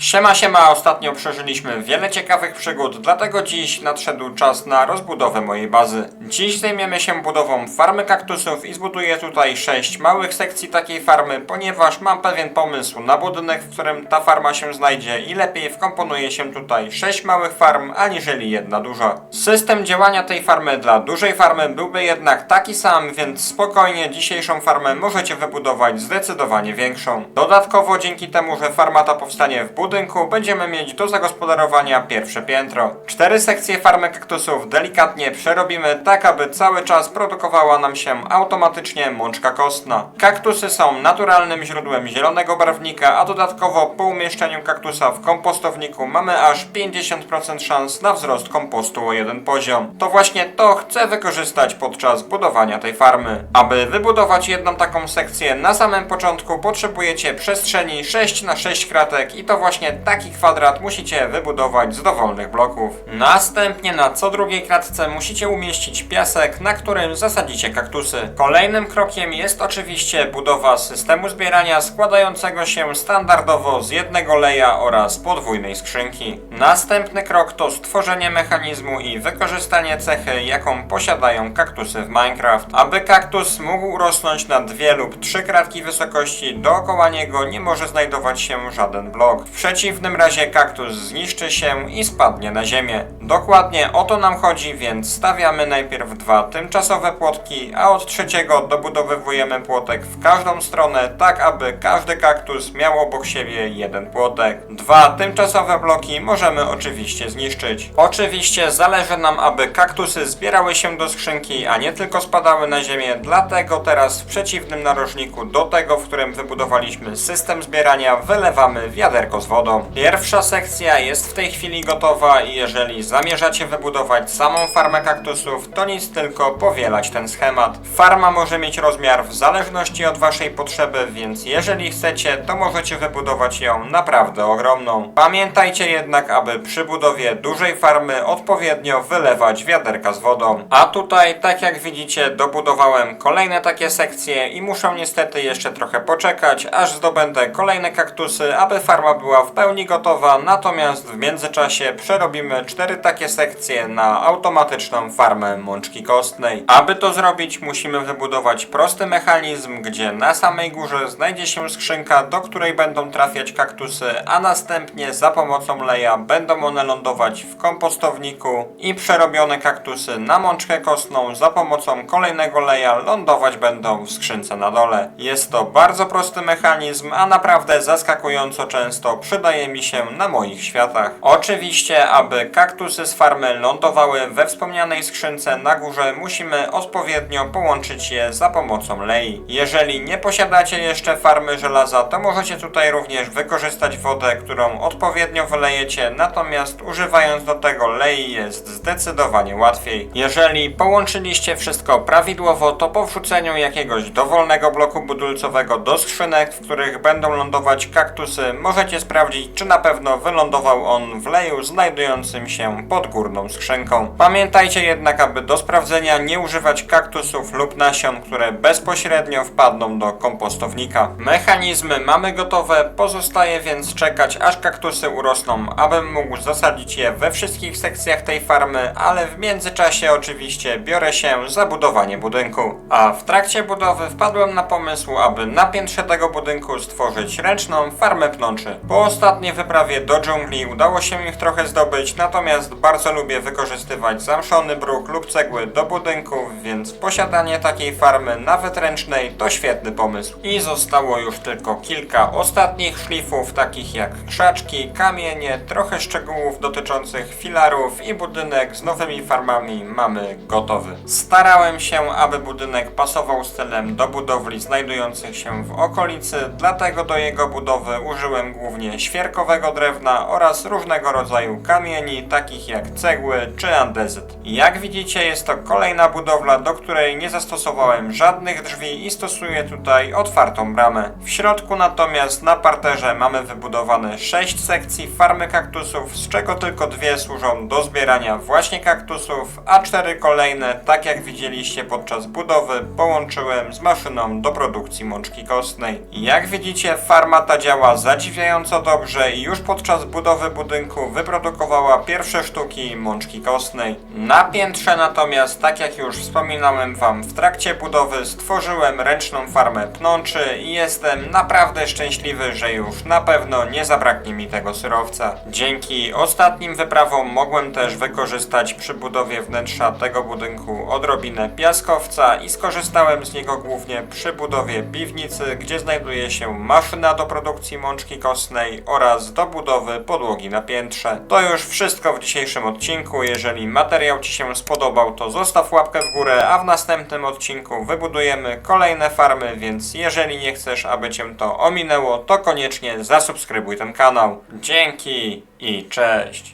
Siema, siema, ostatnio przeżyliśmy wiele ciekawych przygód, dlatego dziś nadszedł czas na rozbudowę mojej bazy. Dziś zajmiemy się budową farmy kaktusów i zbuduję tutaj 6 małych sekcji takiej farmy, ponieważ mam pewien pomysł na budynek, w którym ta farma się znajdzie i lepiej wkomponuje się tutaj 6 małych farm, aniżeli jedna duża. System działania tej farmy dla dużej farmy byłby jednak taki sam, więc spokojnie dzisiejszą farmę możecie wybudować zdecydowanie większą. Dodatkowo dzięki temu, że farma ta powstanie w budynku, będziemy mieć do zagospodarowania pierwsze piętro. Cztery sekcje farmy kaktusów delikatnie przerobimy tak, aby cały czas produkowała nam się automatycznie mączka kostna. Kaktusy są naturalnym źródłem zielonego barwnika, a dodatkowo po umieszczeniu kaktusa w kompostowniku mamy aż 50% szans na wzrost kompostu o jeden poziom. To właśnie to chcę wykorzystać podczas budowania tej farmy. Aby wybudować jedną taką sekcję na samym początku potrzebujecie przestrzeni 6 na 6 kratek i to właśnie taki kwadrat musicie wybudować z dowolnych bloków. Następnie na co drugiej kratce musicie umieścić piasek, na którym zasadzicie kaktusy. Kolejnym krokiem jest oczywiście budowa systemu zbierania składającego się standardowo z jednego leja oraz podwójnej skrzynki. Następny krok to stworzenie mechanizmu i wykorzystanie cechy, jaką posiadają kaktusy w Minecraft. Aby kaktus mógł urosnąć na dwie lub trzy kratki wysokości, dookoła niego nie może znajdować się żaden blok. W przeciwnym razie kaktus zniszczy się i spadnie na ziemię. Dokładnie o to nam chodzi, więc stawiamy najpierw dwa tymczasowe płotki, a od trzeciego dobudowywujemy płotek w każdą stronę, tak aby każdy kaktus miał obok siebie jeden płotek. Dwa tymczasowe bloki możemy oczywiście zniszczyć. Oczywiście zależy nam, aby kaktusy zbierały się do skrzynki, a nie tylko spadały na ziemię, dlatego teraz w przeciwnym narożniku do tego, w którym wybudowaliśmy system zbierania, wylewamy wiaderko z wodą. Pierwsza sekcja jest w tej chwili gotowa i jeżeli zamierzacie wybudować samą farmę kaktusów, to nic tylko powielać ten schemat. Farma może mieć rozmiar w zależności od waszej potrzeby, więc jeżeli chcecie, to możecie wybudować ją naprawdę ogromną. Pamiętajcie jednak, aby przy budowie dużej farmy odpowiednio wylewać wiaderka z wodą. A tutaj, tak jak widzicie, dobudowałem kolejne takie sekcje i muszę niestety jeszcze trochę poczekać, aż zdobędę kolejne kaktusy, aby farma była w pełni gotowa, natomiast w międzyczasie przerobimy cztery takie sekcje na automatyczną farmę mączki kostnej. Aby to zrobić, musimy wybudować prosty mechanizm, gdzie na samej górze znajdzie się skrzynka, do której będą trafiać kaktusy, a następnie za pomocą leja będą one lądować w kompostowniku i przerobione kaktusy na mączkę kostną za pomocą kolejnego leja lądować będą w skrzynce na dole. Jest to bardzo prosty mechanizm, a naprawdę zaskakująco często przydaje mi się na moich światach. Oczywiście, aby kaktusy z farmy lądowały we wspomnianej skrzynce na górze, musimy odpowiednio połączyć je za pomocą lei. Jeżeli nie posiadacie jeszcze farmy żelaza, to możecie tutaj również wykorzystać wodę, którą odpowiednio wylejecie, natomiast używając do tego lei jest zdecydowanie łatwiej. Jeżeli połączyliście wszystko prawidłowo, to po wrzuceniu jakiegoś dowolnego bloku budulcowego do skrzynek, w których będą lądować kaktusy, możecie sprawdzić, czy na pewno wylądował on w leju znajdującym się pod górną skrzynką. Pamiętajcie jednak, aby do sprawdzenia nie używać kaktusów lub nasion, które bezpośrednio wpadną do kompostownika. Mechanizmy mamy gotowe, pozostaje więc czekać aż kaktusy urosną, abym mógł zasadzić je we wszystkich sekcjach tej farmy, ale w międzyczasie oczywiście biorę się za budowanie budynku. A w trakcie budowy wpadłem na pomysł, aby na piętrze tego budynku stworzyć ręczną farmę pnączy. Po ostatniej wyprawie do dżungli udało się ich trochę zdobyć, natomiast bardzo lubię wykorzystywać zamszony bruk lub cegły do budynków, więc posiadanie takiej farmy nawet ręcznej to świetny pomysł. I zostało już tylko kilka ostatnich szlifów, takich jak krzaczki, kamienie, trochę szczegółów dotyczących filarów i budynek z nowymi farmami mamy gotowy. Starałem się, aby budynek pasował stylem do budowli znajdujących się w okolicy, dlatego do jego budowy użyłem głównie świerkowego drewna oraz różnego rodzaju kamieni, takich jak cegły czy andezyt. Jak widzicie, jest to kolejna budowla, do której nie zastosowałem żadnych drzwi i stosuję tutaj otwartą bramę. W środku natomiast na parterze mamy wybudowane 6 sekcji farmy kaktusów, z czego tylko dwie służą do zbierania właśnie kaktusów, a cztery kolejne, tak jak widzieliście podczas budowy, połączyłem z maszyną do produkcji mączki kostnej. Jak widzicie, farma ta działa zadziwiająco dobrze i już podczas budowy budynku wyprodukowała pierwsze sztuki mączki kostnej. Na piętrze natomiast, tak jak już wspominałem wam w trakcie budowy, stworzyłem ręczną farmę pnączy i jestem naprawdę szczęśliwy, że już na pewno nie zabraknie mi tego surowca. Dzięki ostatnim wyprawom mogłem też wykorzystać przy budowie wnętrza tego budynku odrobinę piaskowca i skorzystałem z niego głównie przy budowie piwnicy, gdzie znajduje się maszyna do produkcji mączki kostnej oraz do budowy podłogi na piętrze. To już wszystko w dzisiejszym odcinku. Jeżeli materiał Ci się spodobał, to zostaw łapkę w górę, a w następnym odcinku wybudujemy kolejne farmy, więc jeżeli nie chcesz, aby Cię to ominęło, to koniecznie zasubskrybuj ten kanał. Dzięki i cześć!